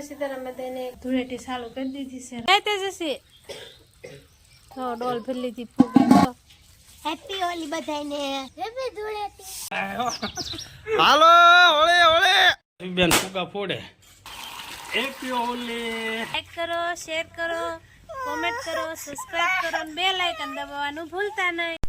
બાપા સીતારામ બધાને ધૂળેટી ચાલુ કરી દીધી છે. એ તેજસ્વી તો ડોલ ભરી લીધી ફૂગે તો. હેપી હોલી બધાને. હેપી ધૂળેટી. હાલો ઓળે ઓળે બેન ફૂગા ફોડે. હેપી હોલી લાઈક કરો શેર કરો કોમેન્ટ કરો સબસ્ક્રાઇબ કરો અને બે લાઇકન દબાવવાનું ભૂલતા નહીં.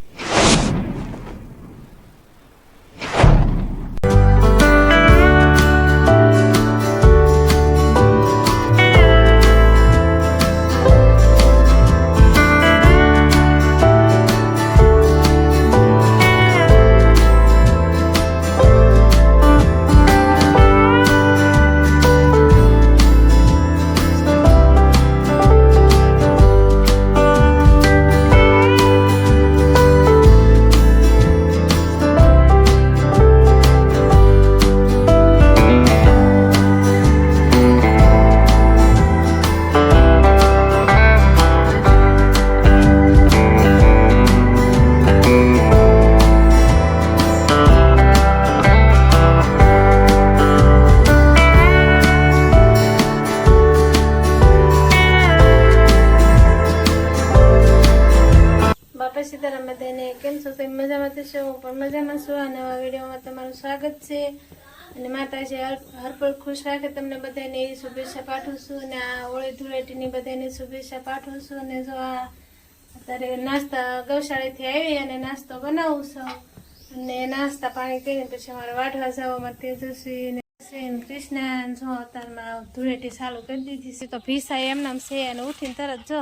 છો તમે પણ મજામાં છું. આ નવા વિડીયોમાં તમારું સ્વાગત છે. અને માતાજી હર- હરપળ ખુશ રાખે તમને બધાને એ શુભેચ્છા પાઠવું છું. અને આ ઓળી ધૂળેટીની બધાને શુભેચ્છા પાઠવું છું. અને જો આ અત્યારે નાસ્તા ગૌશાળાથી આવી અને નાસ્તો બનાવું છું. અને નાસ્તા પાણી કરીને પછી અમારે વાઢવા જવામાં તેજસ્વી શ્રી કૃષ્ણ જો અત્યારમાં ધૂળેટી ચાલુ કરી દીધી છે. તો ભીસા એમનામ છે અને ઉઠીને તરત જો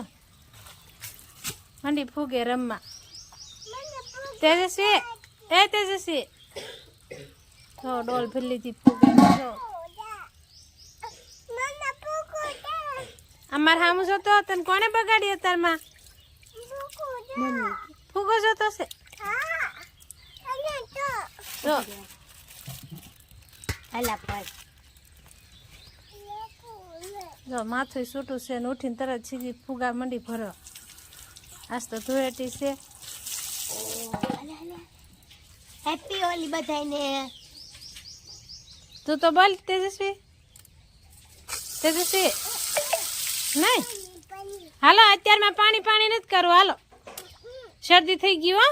મંડી ફૂગે રમવા. તેજસ્વી એ તેજસ્વી તો ડોલ ભરી લીધી ફૂગે જો અમાર હામું જોતો તને કોને બગાડી અત્યારમાં ફૂગો જોતો છે જો હલા પર જો માથું છૂટું છે ને ઉઠીને તરત સીધી ફુગા મંડી ભરો આજ તો ધૂળેટી છે હેપી હોલી બધાને તું તો બોલ, તેજસ્વી. તેજસ્વી. નહીં. હાલો, અત્યારમાં પાણી પાણી નથી કરવું. હાલો. શરદી થઈ ગયું હો.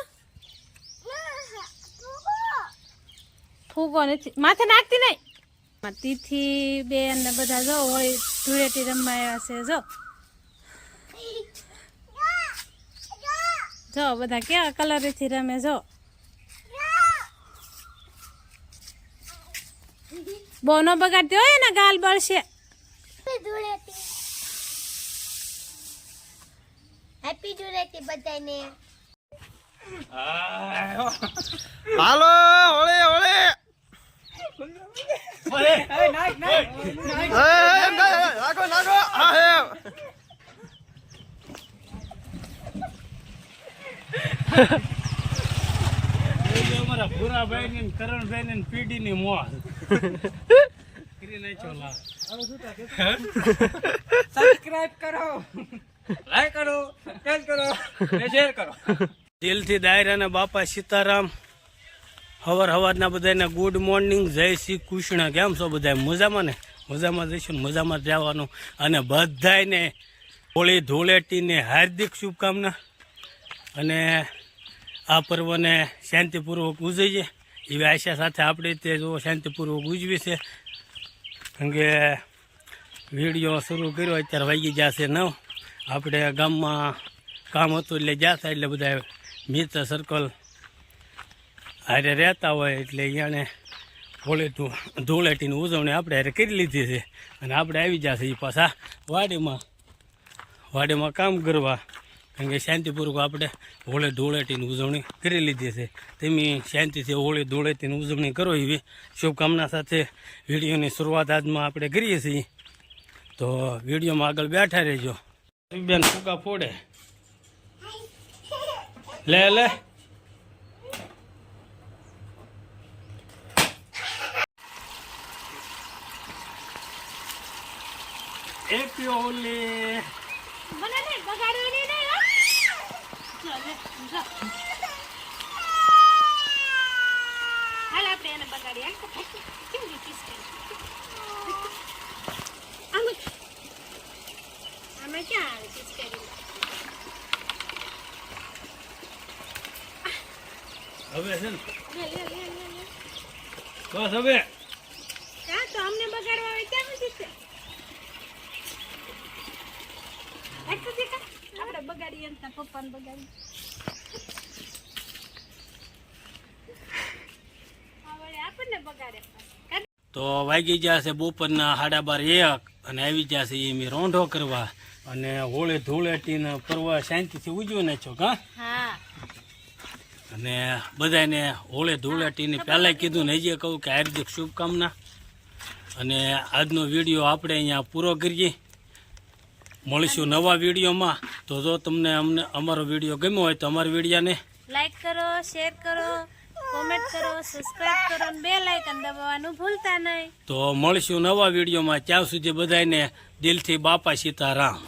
ફૂગો નથી. માથે નાખતી નહીં. તિથિ બેન ને બધા જો હોળી ધૂળેટી રમવા આવ્યા છે, જો. જો, બધા કેવા કલરથી રમે, જો. બહુ બગાડ બગાડતી હોય ને ગાલ બળશે. હેપી ધૂળેટી બધાને. હાલો ઓળે ઓળે નાખો નાખો. હા હે અમારા ભૂરાભાઈ ની કરણભાઈ ની પીડી ની મોહ સબસ્ક્રાઇબ કરો. લાઈક કરો સબસ્ક્રાઇબ કરો શેર કરો. દિલથી દાયરા અને બાપા સીતારામ, હવાર હવારના બધાને ગુડ મોર્નિંગ જય શ્રી કૃષ્ણ. કેમ છો બધા? મજામાં ને? મજામાં જઈશું મજામાં જવાનું અને બધાને હોળી ધૂળેટીને હાર્દિક શુભકામના. અને આ પર્વને શાંતિપૂર્વક ઉજવીએ. એવી આશા સાથે આપણે તે જો શાંતિપૂર્વક ઉજવી છે કારણ કે વીડિયો શરૂ કર્યો, અત્યારે વાગી જશે નવ. આપણે ગામમાં કામ હતું એટલે જતા, એટલે બધા મિત્ર સર્કલ હારે રહેતા હોય એટલે અહીંયાને ધૂળેટું ધૂળેટીની ઉજવણી આપણે હારે કરી લીધી છે. અને આપણે આવી જશે એ પાછા વાડીમાં. વાડીમાં કામ કરવા. કારણ કે શાંતિપૂર્વક આપણે હોળી ધૂળેટીની ઉજવણી કરી લીધી છે. તમે શાંતિથી હોળી ધૂળેટીની ઉજવણી કરો એવી શુભકામના સાથે વિડીયોની શરૂઆત આજમાં આપણે કરીએ છીએ. તો વિડીયોમાં આગળ બેઠા રહેજો. બેન ફૂકા ફોડે. લે લે. હેપી હોલી મને બગાડવાની નહીં. હાલ આપણે એને બગાડીએ. કેમ કરી? આમ ક્યાં આવે હવે છે ને લે લે લે લે લે બસ હવે ક્યાં તો અમને બગાડવા આવે ક્યાં નથી છે એટલું છે કા? આપણે બગાડીએ ને પપ્પાને બગાડીએ આપણને બગાડે તો વાગી જશે બપોરના સાડા બાર એક અને આવી જશે છે એમ રોંઢો કરવા અને હોળે ધૂળેટીને પર્વ શાંતિથી ઉજવી નાખ્યો હા. અને બધાને હોળે ધૂળેટીની પહેલાં કીધું ને હજી કહું કે હાર્દિક શુભકામના. અને આજનો વીડિયો આપણે અહીંયા પૂરો કરીએ. મળીશું નવા વિડીયોમાં. તો જો તમને અમને અમારો વીડિયો ગમ્યો હોય તો અમારા વિડીયાને લાઈક કરો શેર કરો કોમેન્ટ કરો સબસ્ક્રાઇબ કરો અને બે લાઇકન દબાવવાનું ભૂલતા નહીં. તો મળીશું નવા વિડીયોમાં. ત્યાં સુધી બધાને દિલથી બાપા સીતારામ.